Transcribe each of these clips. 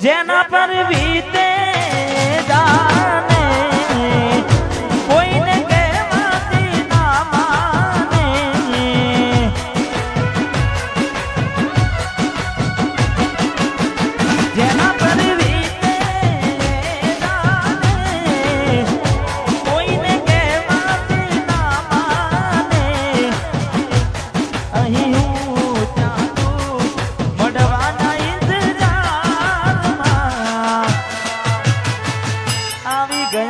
જેના પર વીતે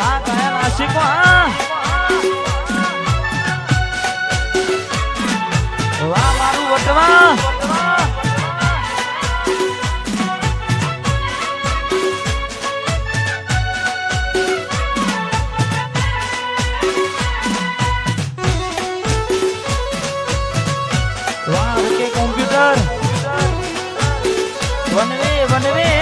વાહ કયા આશિકો આ વાહ મારું વટવા કોમ્પ્યુટર વનવે વનવે